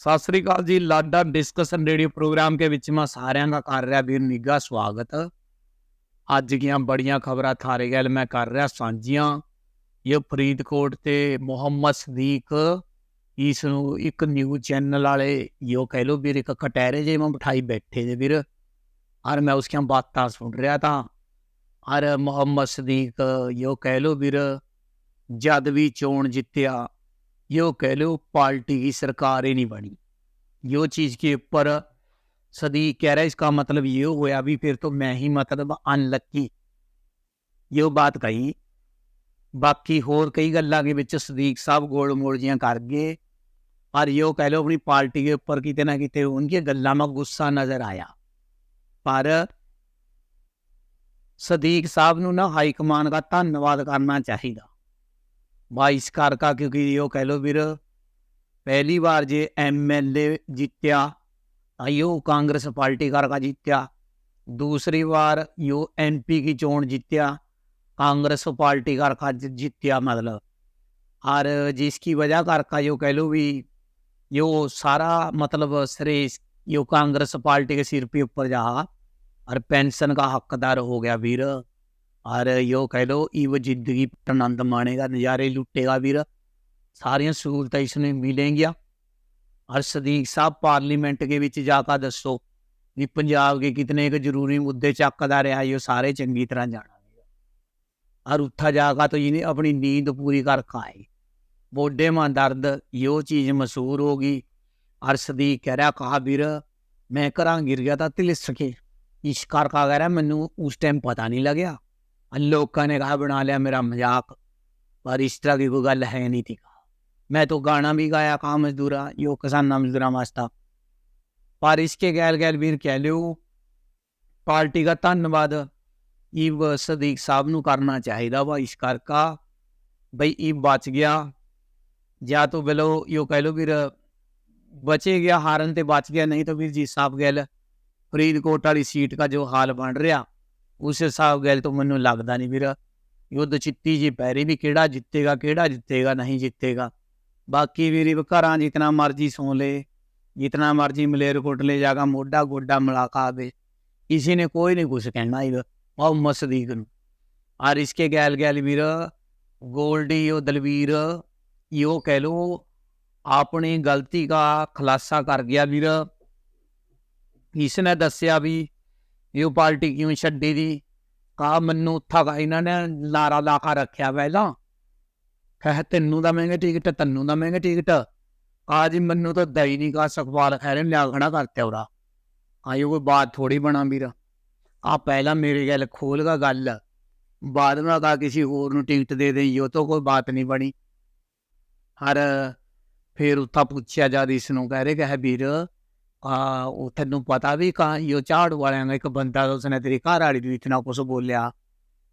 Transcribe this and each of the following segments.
ਸਤਿ ਸ੍ਰੀ ਅਕਾਲ ਜੀ, ਲਾਡਾ discussion radio program ਕੇ ਵਿੱਚ ਮੈਂ ਸਾਰਿਆਂ ਦਾ ਕਰ ਰਿਹਾ ਵੀਰ ਨਿੱਘਾ ਸਵਾਗਤ। ਅੱਜ ਦੀਆਂ ਬੜੀਆਂ ਖਬਰਾਂ ਥਾਰੇ ਗੱਲ ਮੈਂ ਕਰ ਰਿਹਾ ਸਾਂਝੀਆਂ। ਇਹ ਫਰੀਦਕੋਟ ਤੇ ਮੁਹੰਮਦ ਸਦੀਕ ਇਸ ਨੂੰ ਇੱਕ ਨਿਊਜ਼ ਚੈਨਲ ਵਾਲੇ ਯੋ ਕਹਿ ਲੋ ਵੀਰ, ਇੱਕ ਕਟਹਿਰੇ ਜੇ ਮੈਂ ਬਿਠਾਈ ਬੈਠੇ ਜੇ ਵੀਰ। ਔਰ ਮੈਂ ਉਸਕੀਆਂ ਬਾਤਾਂ ਸੁਣ ਰਿਹਾ ਤਾਂ ਔਰ ਮੁਹੰਮਦ ਸਦੀਕ ਯੋ ਕਹਿ ਲੋ ਵੀਰ, ਜਦ ਵੀ ਚੋਣ ਜਿੱਤਿਆ यो कह लो पार्टी की सरकार ही नहीं बनी यो चीज के ऊपर सदीक कह रहा है इसका मतलब ये होया भी फिर तो मैं ही मतलब अनलक्की यो बात कही ਬਾਕੀ ਹੋਰ ਕਈ ਗੱਲਾਂ ਦੇ ਵਿੱਚ ਸਦੀਕ ਸਾਹਿਬ ਗੋਲ ਮੋਲ ਜੀਆਂ ਕਰ ਗਏ ਪਰ ਯੋ ਕਹਿ ਲੋ ਆਪਣੀ ਪਾਰਟੀ ਦੇ ਉੱਪਰ ਕਿਤੇ ਨਾ ਕਿਤੇ ਉਨਕੀ ਗੱਲਾਂ ਮਾ ਗੁੱਸਾ ਨਜ਼ਰ ਆਇਆ ਪਰ ਸਦੀਕ ਸਾਹਿਬ ਨੂੰ ਨਾ ਹਾਈ ਕਮਾਨ ਦਾ ਧੰਨਵਾਦ ਕਰਨਾ ਚਾਹੀਦਾ ਬਾਈਸਕਾਰ ਕਾ ਕਿਉਂਕਿ ਉਹ ਕਹਿ ਲੋ ਵੀਰ ਪਹਿਲੀ ਵਾਰ ਜੇ ਐਮਐਲਏ ਜਿੱਤਿਆ आयो कांग्रेस पार्टी का जीत्या। दूसरी बार यो एमपी की चोन जीत्या, कांग्रेस पार्टी का जीत्या मतलब। और जिसकी वजह कारका यो कह लो भी यो सारा मतलब श्रेय यो कांग्रेस पार्टी के सिर पे ऊपर जा और पेंशन का हकदार हो गया वीर ਔਰ ਯੋ ਕਹਿ ਲੋ ਇਹ ਵ ਜ਼ਿੰਦਗੀ ਆਨੰਦ ਮਾਣੇਗਾ, ਨਜ਼ਾਰੇ ਲੁੱਟੇਗਾ ਵੀਰ। ਸਾਰੀਆਂ ਸਹੂਲਤਾਂ ਇਸ ਨੂੰ ਮਿਲੇਗੀਆਂ ਔਰ ਸਦੀਕ ਸਾਹਿਬ ਪਾਰਲੀਮੈਂਟ ਦੇ ਵਿੱਚ ਜਾ ਕੇ ਦੱਸੋ ਵੀ ਪੰਜਾਬ ਦੇ ਕਿਤਨੇ ਕੁ ਜ਼ਰੂਰੀ ਮੁੱਦੇ ਚੱਕਦਾ ਰਿਹਾ ਇਹ ਸਾਰੇ ਚੰਗੀ ਤਰ੍ਹਾਂ ਜਾਣਾਂਗੇ। ਔਰ ਉੱਠਾ ਜਾ ਕੇ ਤਾਂ ਇਹਨੇ ਆਪਣੀ ਨੀਂਦ ਪੂਰੀ ਕਰ ਖਾਏ ਬੋਡੇ ਮਾਂ ਦਰਦ, ਇਹੋ ਚੀਜ਼ ਮਸੂਰ ਹੋ ਗਈ। ਔਰ ਸਦੀਕ ਕਹਿ ਰਿਹਾ ਕਹਾ ਵੀਰ, ਮੈਂ ਕਰਾਂ ਗਿਰ ਗਿਆ ਤਾਂ ਤਿਲਸ ਕੇ। ਇਸ ਕਰ ਕਾ ਮੈਨੂੰ ਉਸ ਟਾਈਮ ਪਤਾ ਨਹੀਂ ਲੱਗਿਆ। लोगों ने कहा बना लिया मेरा मजाक पर इस तरह की कोई गल है नहीं थी कहा मैं तो गाना भी गाया कहा मजदूरा यो किसाना मजदूरा वास्ता पर इसके गैल गैल वीर कह लो पार्टी का धन्यवाद ईब सदीक साहब ਨੂੰ ਕਰਨਾ ਚਾਹੀਦਾ ਵਾ ਇਸ ਕਰਕਾ ਬਈ ਇਹ ਬਚ ਗਿਆ ਜਾਂ तो ਬਿਲੋ ਯੋ ਕਹਿ ਲੋ ਵੀਰ ਬਚੇ ਗਿਆ ਹਾਰਨ ਤੇ ਬਚ ਗਿਆ ਨਹੀਂ ਤਾਂ ਵੀਰ ਜੀ ਸਾਹਿਬ ਗੱਲ ਫਰੀਦਕੋਟ ਵਾਲੀ ਸੀਟ ਦਾ ਜੋ ਹਾਲ ਬਣ ਰਿਹਾ ਉਸ ਹਿਸਾਬ ਗੱਲ ਤੋਂ ਮੈਨੂੰ ਲੱਗਦਾ ਨਹੀਂ ਵੀਰ। ਯੁੱਧ ਚਿੱਤੀ ਜੀ ਪੈਰੀ ਵੀ ਕਿਹੜਾ ਜਿੱਤੇਗਾ ਕਿਹੜਾ ਜਿੱਤੇਗਾ, ਨਹੀਂ ਜਿੱਤੇਗਾ। ਬਾਕੀ ਵੀਰੇ ਘਰਾਂ ਜਿਤਨਾ ਮਰਜ਼ੀ ਸੌ ਲੇ, ਜਿਤਨਾ ਮਰਜ਼ੀ ਮਲੇਰ ਕੋਟਲੇ ਜਾਗਾ ਮੋਢਾ ਗੋਡਾ ਮਲਾਕਾ ਵੇ ਕਿਸੇ ਨੇ ਕੋਈ ਨਹੀਂ ਕੁਝ ਕਹਿਣਾ ਇਹ ਬਹੁ ਮਸਦੀਕ ਨੂੰ। ਔਰ ਇਸਕੇ ਗੈਲ ਗੈਲ ਵੀਰ, ਗੋਲਡੀ, ਉਹ ਦਲਵੀਰ, ਇਹੋ ਕਹਿ ਲੋ ਆਪਣੀ ਗਲਤੀ ਦਾ ਖੁਲਾਸਾ ਕਰ ਗਿਆ ਵੀਰ। ਇਸ ਨੇ ਦੱਸਿਆ ਵੀ ਇਹ ਪਾਰਟੀ ਕਿਉਂ ਛੱਡੀ ਦੀ? ਕਾ ਮੈਨੂੰ ਉੱਥਾ ਇਹਨਾਂ ਨੇ ਲਾਰਾ ਲਾ ਕੇ ਰੱਖਿਆ ਪਹਿਲਾਂ। ਕਹੇ, ਤੈਨੂੰ ਦਾ ਮਹਿੰਗੇ ਟਿਕਟ ਤੈਨੂੰ ਦਾ ਮਹਿੰਗੇ ਟਿਕਟ ਆ ਜੀ, ਮੈਨੂੰ ਤਾਂ ਦਈ ਨਹੀਂ ਕਾ ਸਕਵਾਲ ਖੈਰੇ ਲਿਆ ਖੜਾ ਕਰਤੇ ਉਰਾ ਆਇਓ ਕੋਈ ਬਾਤ ਥੋੜੀ ਬਣਾ ਵੀਰ। ਆ ਪਹਿਲਾਂ ਮੇਰੇ ਗੱਲ ਖੋਲ ਗਾ ਗੱਲ। ਬਾਅਦ ਵਿੱਚ ਕਾ ਕਿਸੇ ਹੋਰ ਨੂੰ ਟਿਕਟ ਦੇ ਦੇ ਯੋ ਤਾਂ ਕੋਈ ਬਾਤ ਨਹੀਂ ਬਣੀ। ਹਰ, ਫਿਰ ਉੱਥਾ ਪੁੱਛਿਆ ਜਾ ਇਸ ਨੂੰ ਕਹਿ ਰਹੇ ਕਿ ਵੀਰ ਆ, ਉਹ ਤੈਨੂੰ ਪਤਾ ਵੀ ਕਾ ਯੋ ਝਾੜੂ ਵਾਲਿਆਂ ਦਾ ਇੱਕ ਬੰਦਾ ਉਸਨੇ ਤੇਰੀ ਘਰ ਵਾਲੀ ਨੂੰ ਇਤਨਾ ਕੁਝ ਬੋਲਿਆ।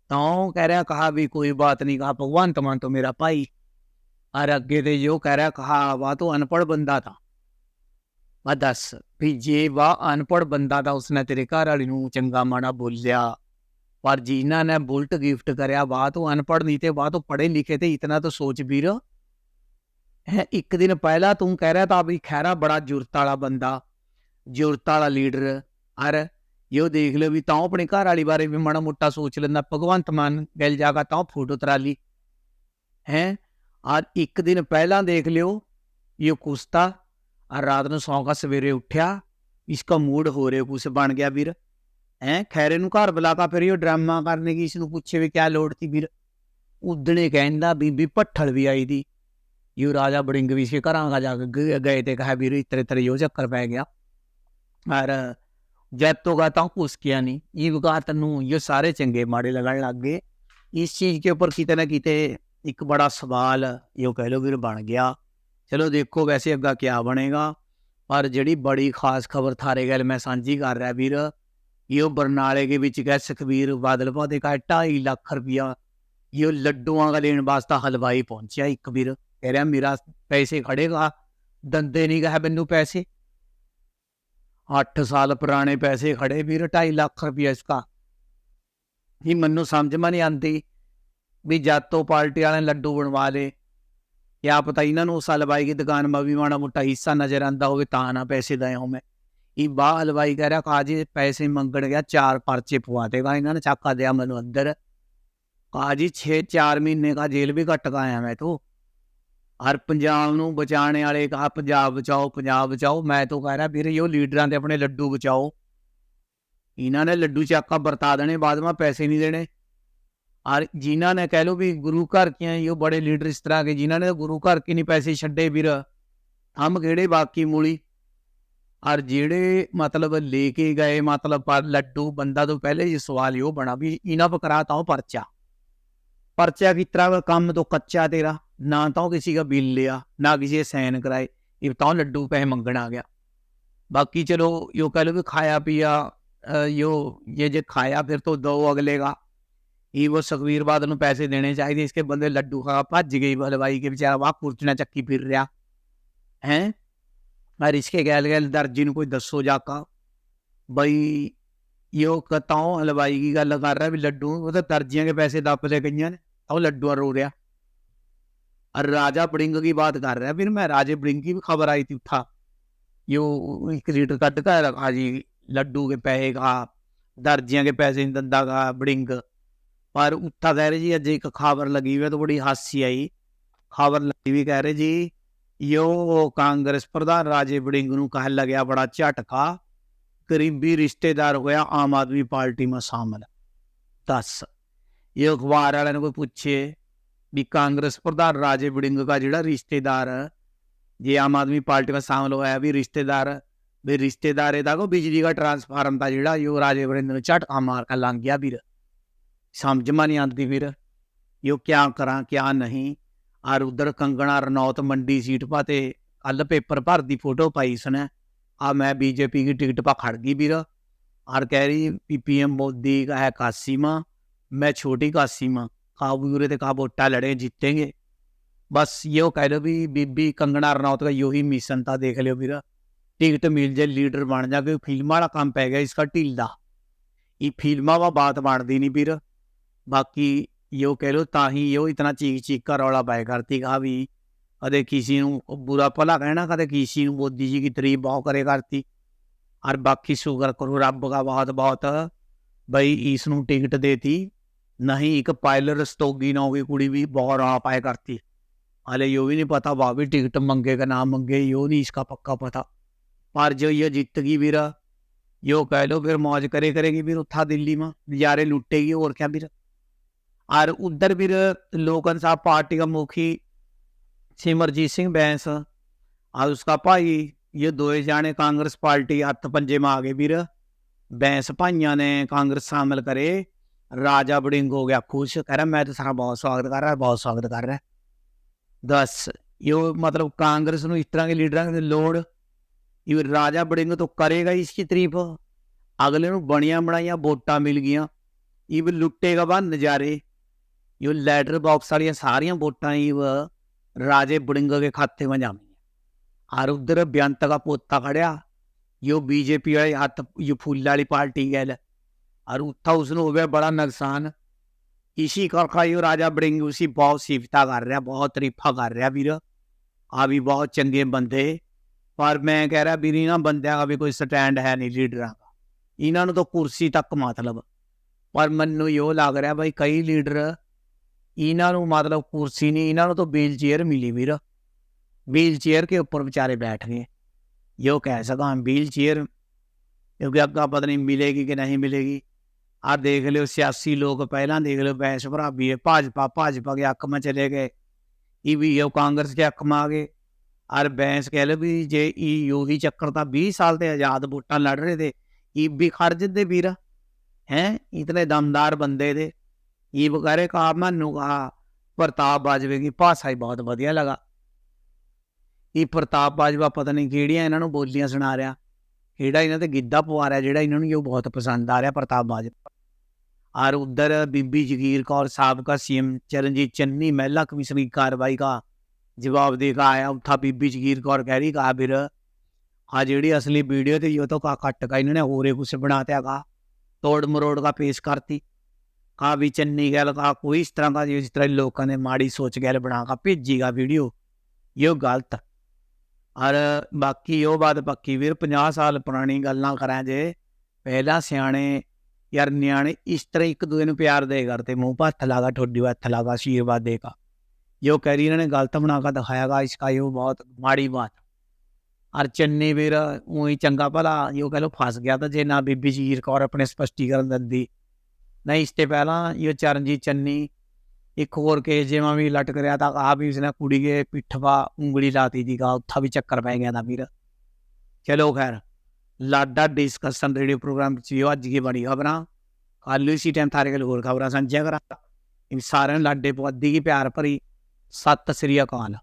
ਤਾਂ ਉਹ ਕਹਿ ਰਿਹਾ, ਕਹਾ ਵੀ ਕੋਈ ਬਾਤ ਨਹੀਂ ਕਹਾ ਭਗਵੰਤ ਮਾਨ ਤੋਂ ਮੇਰਾ ਭਾਈ। ਔਰ ਅੱਗੇ ਤੇ ਜੋ ਕਹਿ ਰਿਹਾ, ਕਹਾ ਵਾ ਤੂੰ ਅਨਪੜ ਬੰਦਾ ਤਾਂ। ਮੈਂ ਦੱਸ ਵੀ ਜੇ ਵਾ ਅਨਪੜ ਬੰਦਾ ਤਾਂ ਉਸਨੇ ਤੇਰੇ ਘਰ ਵਾਲੀ ਨੂੰ ਚੰਗਾ ਮਾੜਾ ਬੋਲਿਆ। ਪਰ ਜਿਨ੍ਹਾਂ ਨੇ ਬੁਲਟ ਗਿਫਟ ਕਰਿਆ, ਵਾ ਤੂੰ ਅਨਪੜ ਨਹੀਂ ਤੇ ਵਾ ਤੂੰ ਪੜੇ ਲਿਖੇ ਤੇ ਇਤਨਾ ਤਾਂ ਸੋਚ ਵੀਰ। ਹੈ, ਇੱਕ ਦਿਨ ਪਹਿਲਾਂ ਤੂੰ ਕਹਿ ਰਿਹਾ ਤਾਂ ਵੀ ਖੈਰਾ ਬੜਾ ਜੁਰਤ ਵਾਲਾ ਬੰਦਾ ਵਾਲਾ ਲੀਡਰ ਅਰ ਇਹੋ ਦੇਖ ਲਿਓ ਵੀ ਤਾਂ ਆਪਣੇ ਘਰ ਵਾਲੀ ਬਾਰੇ ਵੀ ਮਾੜਾ ਮੋਟਾ ਸੋਚ ਲੈਂਦਾ, ਭਗਵੰਤ ਮਾਨ ਗੱਲ ਜਾਗਾ ਤਾਂ ਫੋਟੋ ਤਰਾ ਲਈ ਹੈ? ਔਰ ਇੱਕ ਦਿਨ ਪਹਿਲਾਂ ਦੇਖ ਲਿਓ ਇਹ ਕੁਸਤਾ ਆ ਰਾਤ ਨੂੰ ਸੌਂਕਾ ਸਵੇਰੇ ਉੱਠਿਆ, ਇਸਕਾ ਮੂਡ ਹੋ ਰਿਹਾ, ਕੁਛ ਬਣ ਗਿਆ ਵੀਰ। ਹੈ? ਖੈਰੇ ਨੂੰ ਘਰ ਬੁਲਾ ਫਿਰ ਇਹ ਡਰਾਮਾ ਕਰਨੇ ਕੀ ਇਸ ਨੂੰ ਪੁੱਛੇ ਵੀ ਕਿਆ ਲੋੜ ਸੀ ਵੀਰ। ਉਦਣੇ ਕਹਿੰਦਾ, ਬੀਬੀ ਭੱਠਲ ਵੀ ਆਈ ਦੀ। ਯੂ ਰਾਜਾ ਬੜਿੰਗ ਵੀ ਸੀ, ਘਰਾਂ ਦਾ ਜਾ ਕੇ ਗਏ ਤੇ ਕਹਾ, ਵੀਰ ਇਤਰੇ ਤਰੇ ਯੋ ਚੱਕਰ ਪੈ ਗਿਆ। ਔਰ ਜਦ ਤੋਂ ਗਾ ਤਾਂ ਕੁਛ ਕਿਆ ਨਹੀਂ ਇਹ ਵਿਗਾਤ ਨੂੰ ਇਹ ਸਾਰੇ ਚੰਗੇ ਮਾੜੇ ਲੱਗਣ ਲੱਗ ਗਏ। ਇਸ ਚੀਜ਼ ਕੇ ਉੱਪਰ ਕਿਤੇ ਨਾ ਕਿਤੇ ਇੱਕ ਬੜਾ ਸਵਾਲ, ਇਹ ਕਹਿ ਲੋ ਵੀਰ ਬਣ ਗਿਆ। ਚਲੋ ਦੇਖੋ ਵੈਸੇ ਅੱਗਾ ਕਿਆ ਬਣੇਗਾ। ਪਰ ਜਿਹੜੀ ਬੜੀ ਖਾਸ ਖਬਰ ਥਾਰੇ ਗੱਲ ਮੈਂ ਸਾਂਝੀ ਕਰ ਰਿਹਾ ਵੀਰ, ਇਹ ਬਰਨਾਲੇ ਦੇ ਵਿੱਚ ਗਏ ਸੁਖਬੀਰ ਬਾਦਲ ਪਾਦੇ ਕਾ 2.5 ਲੱਖ ਰੁਪਇਆ ਇਹ ਲੱਡੂਆਂ ਦਾ ਲੈਣ ਵਾਸਤਾ ਹਲਵਾਈ ਪਹੁੰਚਿਆ ਇੱਕ ਵੀਰ। ਕਹਿ ਰਿਹਾ ਮੇਰਾ ਪੈਸੇ ਖੜੇਗਾ ਦੰਦੇ ਨਹੀਂ ਕਹੇ ਮੈਨੂੰ ਪੈਸੇ। 8 ਸਾਲ ਪੁਰਾਣੇ ਪੈਸੇ ਖੜੇ ਵੀਰ 2.5 ਲੱਖ ਰੁਪਇਆ ਇਸਕਾ। ਇਹ ਮੈਨੂੰ ਸਮਝ ਮਾ ਨਹੀਂ ਆਂਦੀ ਵੀ ਜਦ ਤੋਂ ਪਾਰਟੀ ਵਾਲਿਆਂ ਨੇ ਲੱਡੂ ਬਣਵਾ ਲੇ ਕਿਆ ਪਤਾ ਇਹਨਾਂ ਨੂੰ ਉਸ ਹਲਵਾਈ ਦੀ ਦੁਕਾਨ ਮਾ ਵੀ ਮਾੜਾ ਮੋਟਾ ਹਿੱਸਾ ਨਜ਼ਰ ਆਂਦਾ ਹੋਵੇ, ਤਾਂ ਨਾ ਪੈਸੇ ਦਏ ਹੋ ਮੈਂ। ਇਹ ਬਾ ਹਲਵਾਈ ਕਹਿ ਰਿਹਾ, ਕਾਜੀ ਪੈਸੇ ਮੰਗਣ ਗਿਆ, ਚਾਰ ਪਰਚੇ ਪਵਾ ਦੇਗਾ, ਇਹਨਾਂ ਨੇ ਚੱਕਾ ਦਿਆ ਮੈਨੂੰ ਅੰਦਰ। ਕਾਜੀ 6 4 ਮਹੀਨੇ ਦਾ ਜੇਲ੍ਹ ਵੀ ਕੱਟ ਕੇ ਆਇਆ ਮੈਂ ਤੋਂ। ਹਰ ਪੰਜਾਬ ਨੂੰ ਬਚਾਉਣ ਵਾਲੇ ਕਹਾ ਪੰਜਾਬ ਬਚਾਓ ਪੰਜਾਬ ਬਚਾਓ। ਮੈਂ ਤਾਂ ਕਹਿ ਰਿਹਾ, ਵੀਰੇ, ਉਹ ਲੀਡਰਾਂ ਦੇ ਆਪਣੇ ਲੱਡੂ ਬਚਾਓ। ਇਹਨਾਂ ਨੇ ਲੱਡੂ ਚਾਕਾ ਵਰਤਾ ਦੇਣੇ, ਬਾਅਦ ਵਿੱਚ ਪੈਸੇ ਨਹੀਂ ਦੇਣੇ। ਔਰ ਜਿਨ੍ਹਾਂ ਨੇ ਕਹਿ ਲੋ ਵੀ ਗੁਰੂ ਘਰ ਕੇ ਆਏ, ਉਹ ਬੜੇ ਲੀਡਰ ਇਸ ਤਰ੍ਹਾਂ ਕੇ, ਜਿਨ੍ਹਾਂ ਨੇ ਗੁਰੂ ਘਰ ਕੇ ਨਹੀਂ ਪੈਸੇ ਛੱਡੇ ਵੀਰ ਹਮ ਕਿਹੜੇ ਬਾਕੀ ਮੂਲੀ? ਔਰ ਜਿਹੜੇ ਮਤਲਬ ਲੈ ਕੇ ਗਏ, ਮਤਲਬ ਪਰ ਲੱਡੂ ਬੰਦਾ ਤੋਂ ਪਹਿਲੇ ਹੀ ਸਵਾਲ ਇਹ ਬਣਾ ਵੀ ਇਹਨਾਂ ਪਰ ਕਰਾਤਾ ਉਹ ਪਰਚਾ। ਪਰਚਾ ਕਿਤਰਾ ਕੰਮ ਤੋਂ ਕੱਚਾ ਤੇਰਾ। ਨਾ ਤਾਂ ਕਿਸੇ ਦਾ ਬਿੱਲ ਲਿਆ, ਨਾ ਕਿਸੇ ਸਾਈਨ ਕਰਾਏ। ਇਹ ਤਾਂ ਲੱਡੂ ਪੈਸੇ ਮੰਗਣ ਆ ਗਿਆ। ਬਾਕੀ ਚਲੋ ਯੋ ਕਹ ਲੋ ਕਿ ਖਾਇਆ ਪੀਆ ਯੋ ਇਹ ਜੇ ਖਾਇਆ ਫਿਰ ਤੋਂ ਦੋ ਅਗਲੇ ਦਾ। ਇਹ ਉਹ ਸੁਖਵੀਰ ਬਾਦਲ ਨੂੰ ਪੈਸੇ ਦੇਣੇ ਚਾਹੀਦੇ ਇਸਕੇ ਬੰਦੇ ਲੱਡੂ ਖਾ ਭੱਜ ਗਈ, ਹਲਵਾਈ ਕੇ ਵਿਚਾਰਾ ਵਾਹ ਪੁਰਚਣਾ ਚੱਕੀ ਫਿਰ ਰਿਹਾ। ਹੈ? ਮੈਂ ਇਸਕੇ ਗੈਲ ਗੈਲ ਦਰਜੀ ਨੂੰ ਕੋਈ ਦੱਸੋ ਜਾਕਾ ਬਈ ਯੋ ਕਹਤਾ ਹੂੰ ਹਲਵਾਈ ਦੀ ਗੱਲ ਕਰ ਰਿਹਾ ਵੀ ਲੱਡੂ, ਉਹ ਤਾਂ ਦਰਜੀਆਂ ਦੇ ਪੈਸੇ ਦੱਪ ਲੈ ਗਈਆਂ ਨੇ। ਉਹ ਲੱਡੂਆਂ ਰੋ ਰਿਹਾ और राजा ब्रिंग की बात कर रहा है फिर मैं राजे ब्रिंग की भी खबर आई थी था यो एक लीटर कट का रखा जी लड्डू के पैसे का दर्जियां के पैसे नहीं दंदा का ब्रिंग पर उत्था कह रहे जी अज एक खबर लगी हुई है तो बड़ी हासी आई खबर लगी हुई कह रहे जी यो कांग्रेस प्रधान राजे ब्रिंग ਨੂੰ ਕਹਿ ਲੱਗਿਆ ਬੜਾ ਝਟਕਾ ਕਰੀਬੀ ਰਿਸ਼ਤੇਦਾਰ ਹੋਇਆ ਆਮ ਆਦਮੀ ਪਾਰਟੀ में शामिल ਦੱਸ ਇਹ ਅਖਬਾਰ ਵਾਲਿਆਂ ਨੂੰ ਕੋਈ ਪੁੱਛੇ ਵੀ ਕਾਂਗਰਸ ਪ੍ਰਧਾਨ ਰਾਜੇ ਬਿੜਿੰਗ ਦਾ ਜਿਹੜਾ ਰਿਸ਼ਤੇਦਾਰ ਜੇ ਆਮ ਆਦਮੀ ਪਾਰਟੀ ਵਿੱਚ ਸ਼ਾਮਲ ਹੋਇਆ ਵੀ ਰਿਸ਼ਤੇਦਾਰ ਵੀ ਰਿਸ਼ਤੇਦਾਰ ਦਾ ਕੋ ਬਿਜਲੀ ਦਾ ਟ੍ਰਾਂਸਫਾਰਮ ਦਾ ਜਿਹੜਾ ਯੋ ਰਾਜੇ ਬਿੜਿੰਗ ਨੂੰ ਛੱਟ ਆ ਮਾਰ ਕੇ ਲੰਘ ਗਿਆ ਵੀਰ। ਸਮਝ ਮਾ ਨਹੀਂ ਆਉਂਦੀ ਵੀਰ ਯੋ ਕਿਆ ਕਰਾਂ, ਕਿਆ ਨਹੀਂ। ਆਰ ਉਧਰ ਕੰਗਣਾ ਰਨੌਤ ਮੰਡੀ ਸੀਟ ਪਾ ਤੇ ਅੱਲ ਪੇਪਰ ਭਰ ਦੀ ਫੋਟੋ ਪਾਈ ਸਨ। ਆ ਮੈਂ ਬੀਜੇਪੀ ਦੀ ਟਿਕਟ ਪਾ ਖੜ ਗਈ ਵੀਰ। ਆਰ ਕਹਿ ਰਹੀ ਪੀਪੀਐਮ ਮੋਦੀ ਹੈ ਕਾਸੀਮਾ मैं छोटी का सीमा कहा बुरे थे कहा बोटा लड़े जीतेंगे बस यो कह लो भी बीबी कंगना रनौत का यो ही मिशन था देख लो मेरा टिकट मिल जाए लीडर बन जा क्योंकि फिल्म वाला काम पै गया इसका ढीला ये फिल्मा वा बात बनती नहीं भीर बाकी यो कह लो ता ही यो इतना चीख चीख का रौला पाए करती कहा भी कदे किसी को बुरा भला कहना कदे किसी मोदी जी की तरीफ बहुत करे करती और बाकी शुगर करो रब का बहुत बहुत भाई इसनों टिकट देती नहीं एक पायलर रस्तोगी ना होगी कुड़ी भी बहुत रहा पाए करती हले यो भी नहीं पता भाभी टिकट मंगे का ना मंगे यो नहीं इसका पक्का पता पर जो ये जीतगी वीरा यो कह लो फिर मौज करे करेगी फिर उठा दिल्ली में यारे लुटेगी और क्या फिर और उधर फिर लोकन साहब पार्टी का मुखी सिमरजीत सिंह बैंस और उसका भाई ये दो जाने कांग्रेस पार्टी हथ पंजे में आ गए फिर बैंस भाइयों ने कांग्रेस शामिल करे ਰਾਜਾ ਬੜਿੰਗ ਹੋ ਗਿਆ ਖੁਸ਼ कह ਰਿਹਾ ਮੈਂ ਤੇ ਸਾਰਾ ਬਹੁਤ ਸਵਾਗਤ ਕਰ ਰਿਹਾ ਬਹੁਤ ਸਵਾਗਤ ਕਰ ਰਿਹਾ ਦੱਸ है दस यो ਨੂੰ ਇਸ ਤਰ੍ਹਾਂ ਦੇ ਲੀਡਰਾਂ ਦੀ ਲੋੜ ਇਹ ਰਾਜਾ ਬੜਿੰਗ ਤੋਂ ਕਰੇਗਾ ਇਸ ਕੀ ਤਾਰੀਫ ਅਗਲੇ ਨੂੰ ਬਣੀਆਂ ਬਣਾਈਆਂ ਵੋਟਾਂ ਮਿਲ ਗਈਆਂ ਇਹ ਵੀ ਲੁੱਟੇਗਾ ਬਾ ਨਜ਼ਾਰੇ ਇਹ ਲੈਟਰ ਬਾਕਸ ਵਾਲੀਆਂ ਸਾਰੀਆਂ ਵੋਟਾਂ ਇਹ ਰਾਜੇ ਬੜਿੰਗ ਦੇ ਖਾਤੇ ਵਿੱਚ ਜਾਣਗੀਆਂ ਆਰ ਉਧਰ ਬਿਆੰਤ ਦਾ ਪੋਤਾ ਖੜਿਆ ਇਹ ਬੀਜੇਪੀ ਵਾਲੇ ਹੱਥ ਇਹ ਫੁੱਲ ਵਾਲੀ ਪਾਰਟੀ ਗੈਲ और उत्था उसने हो गया बड़ा नुकसान इसी करखा यो राजा बड़िंग उसी बहुत सिफता कर रहा बहुत तारीफा कर रहा वीर आ भी बहुत चंगे बंदे पर मैं कह रहा ਵੀਰ ਇਹਨਾਂ ਬੰਦਿਆਂ ਦਾ ਵੀ ਕੋਈ ਸਟੈਂਡ ਹੈ ਨਹੀਂ ਲੀਡਰਾਂ ਦਾ ਇਹਨਾਂ ਨੂੰ ਤਾਂ ਕੁਰਸੀ ਤੱਕ ਮਤਲਬ ਪਰ ਮੈਨੂੰ ਇਹੋ ਲੱਗ ਰਿਹਾ ਬਈ ਕਈ ਲੀਡਰ ਇਹਨਾਂ ਨੂੰ मतलब कुर्सी नहीं ਇਹਨਾਂ ਨੂੰ तो व्हील चेयर मिली ਵੀਰ व्हील चेयर के ऊपर बेचारे बैठ गए यो कह सका हम व्हील चेयर क्योंकि अग्गा पता नहीं मिलेगी कि नहीं मिलेगी ਆ ਦੇਖ ਲਿਓ, ਸਿਆਸੀ ਲੋਕ ਪਹਿਲਾਂ ਦੇਖ ਲਿਓ ਬੈਂਸ ਭਰਾਬੀ ਹੈ ਭਾਜਪਾ ਭਾਜਪਾ ਦੇ ਹੱਕ ਮਾ ਚਲੇ ਗਏ ਈਵੀਓ ਕਾਂਗਰਸ ਦੇ ਹੱਕ ਮਾ ਆ ਗਏ। ਔਰ ਬੈਂਸ ਕਹਿ ਲੋ ਵੀ ਜੇ ਈਯੂ ਹੀ ਚੱਕਰ ਤਾਂ 20 ਸਾਲ ਤੇ ਆਜ਼ਾਦ ਵੋਟਾਂ ਲੜ ਰਹੇ ਤੇ ਈਬੀ ਖਰਜ ਦੇ ਵੀਰਾ, ਹੈ? ਇਤਨੇ ਦਮਦਾਰ ਬੰਦੇ ਦੇ। ਈ ਕਰੇ ਕਾ ਮੈਨੂੰ ਕਹਾ ਪ੍ਰਤਾਪ ਬਾਜਵੇ ਦੀ ਭਾਸ਼ਾ ਹੀ ਬਹੁਤ ਵਧੀਆ ਲਗਾ। ਇਹ ਪ੍ਰਤਾਪ ਬਾਜਵਾ ਪਤਾ ਨਹੀਂ ਕਿਹੜੀਆਂ ਇਹਨਾਂ ਨੂੰ ਬੋਲੀਆਂ ਸੁਣਾ ਰਿਹਾ। ਕਿਹੜਾ ਇਹਨਾਂ ਤੇ ਗਿੱਧਾ ਪਵਾ ਰਿਹਾ, ਜਿਹੜਾ ਇਹਨਾਂ ਨੂੰ ਉਹ ਬਹੁਤ ਪਸੰਦ ਆ ਰਿਹਾ, ਪ੍ਰਤਾਪ ਬਾਜਵਾ। और उधर बीबी जगीर कौर साबका सीएम चरणजीत चन्नी महिला कमीशन की कार्रवाई का जवाब देकर आया उठा बीबी जगीर कौर कह रही कहा फिर आ ਜਿਹੜੀ ਅਸਲੀ ਵੀਡੀਓ ਤੇ ਇਹ ਤਾਂ ਕਾ ਕੱਟ ਕਾ ਇਹਨਾਂ ਨੇ ਹੋਰੇ ਕੁਛ ਬਣਾਤਿਆ ਕਾ ਤੋੜ ਮਰੋੜ का पेश करती ਕਹਾ ਵੀ ਚੰਨੀ ਗੱਲ ਕਹਾ ਕੋਈ ਇਸ ਤਰ੍ਹਾਂ ਦਾ ਜਿਸ ਤਰ੍ਹਾਂ ਲੋਕਾਂ ਨੇ ਮਾੜੀ ਸੋਚ ਗੱਲ ਬਣਾ ਕੇ ਭੇਜੀਗਾ ਵੀਡੀਓ ਇਹ ਗਲਤ ਔਰ ਬਾਕੀ ਉਹ ਬਾਤ ਪੱਕੀ ਵੀਰ 50 ਸਾਲ ਪੁਰਾਣੀ ਗੱਲਾਂ ਕਰਾਂ ਜੇ ਪਹਿਲਾਂ ਸਿਆਣੇ ਯਾਰ ਨਿਆਣੇ ਇਸ ਤਰ੍ਹਾਂ ਇੱਕ ਦੂਜੇ ਨੂੰ ਪਿਆਰ ਦੇ ਕਰਦੇ, ਮੂੰਹ ਪਾ ਲਾਗਾ ਠੋਡੀ ਵਾ ਹੱਥ ਲਾਗਾ ਆਸ਼ੀਰਵਾਦ ਦੇਗਾ ਜੋ ਕਹ ਰਹੀ ਇਹਨਾਂ ਨੇ ਗਲਤ ਬਣਾ ਕੇ ਦਿਖਾਇਆਗਾ ਇਸਕਾ ਇਹ ਬਹੁਤ ਮਾੜੀ ਬਾਤ ਔਰ ਚੰਨੀ ਵੀਰ ਉਹੀ ਚੰਗਾ ਭਲਾ ਇਹ ਕਹ ਲੋ ਫਸ ਗਿਆ ਤਾਂ ਜੇ ਨਾ ਬੀਬੀ ਜੀਰ ਕੌਰ ਆਪਣੇ ਸਪਸ਼ਟੀਕਰਨ ਦਿੰਦੀ। ਨਹੀਂ, ਇਸ ਤੇ ਪਹਿਲਾਂ ਇਹ ਚਰਨਜੀਤ ਚੰਨੀ ਇੱਕ ਹੋਰ ਕੇਸ ਜਿਵੇਂ ਵੀ ਲਟਕ ਰਿਹਾ ਤਾਂ ਆਪ ਵੀ ਉਸਨੇ ਕੁੜੀ ਦੇ ਪਿੱਠਵਾ ਉਂਗਲੀ ਲਾਤੀ ਦੀ ਗਾ, ਉੱਥਾ ਵੀ ਚੱਕਰ ਪੈ ਗਿਆ ਦਾ ਵੀਰ। ਚਲੋ ਖੈਰ। ਲਾਡਾ ਡਿਸਕਸ਼ਨ ਰੇਡੀਓ ਪ੍ਰੋਗਰਾਮ ਚ ਇਹ ਅੱਜ ਕੀ ਬੜੀ ਖਬਰਾਂ। ਕੱਲ ਇਸੀ ਟਾਈਮ ਥਾਰੇ ਕੋਲ ਹੋਰ ਖਬਰਾਂ ਸਾਂਝੀਆਂ ਕਰਾਂ। ਇਹ ਸਾਰਿਆਂ ਨੂੰ ਲਾਡੇ ਪਵਾਦੀ ਕੀ ਪਿਆਰ ਭਰੀ। ਸਤਿ ਸ੍ਰੀ ਅਕਾਲ।